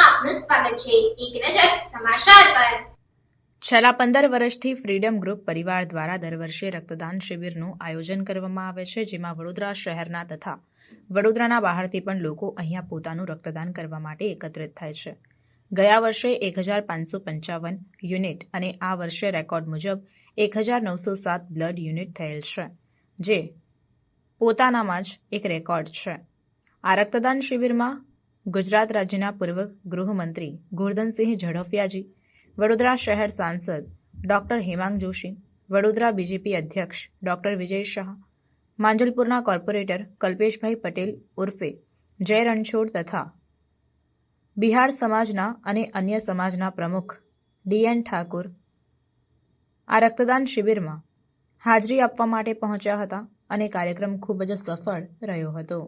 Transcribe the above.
આપનું સ્વાગત છે. એક નજર સમાચાર પર. છેલ્લા પંદર વર્ષથી ફ્રીડમ ગ્રુપ પરિવાર દ્વારા દર વર્ષે રક્તદાન શિબિરનું આયોજન કરવામાં આવે છે, જેમાં વડોદરા શહેરના તથા વડોદરાના બહારથી પણ લોકો અહીંયા પોતાનું રક્તદાન કરવા માટે એકત્રિત થાય છે. ગયા વર્ષે એક હજાર પાંચસો પંચાવન યુનિટ અને આ વર્ષે રેકોર્ડ મુજબ એક હજાર નવસો સાત બ્લડ યુનિટ થયેલ છે, જે પોતાનામાં જ એક રેકોર્ડ છે. આ રક્તદાન શિબિરમાં ગુજરાત રાજ્યના પૂર્વ ગૃહમંત્રી ગોરધનસિંહ ઝડફિયાજી, વડોદરા શહેર સાંસદ ડોક્ટર હેમાંગ જોશી, વડોદરા બીજેપી અધ્યક્ષ ડોક્ટર વિજય શાહ, માંજલપુરના કોર્પોરેટર કલ્પેશભાઈ પટેલ ઉર્ફે જય રણછોડ તથા બિહાર સમાજના અને અન્ય સમાજના પ્રમુખ ડીએન ઠાકુર આ રક્તદાન શિબિરમાં હાજરી આપવા માટે પહોંચ્યા હતા અને કાર્યક્રમ ખૂબ જ સફળ રહ્યો હતો.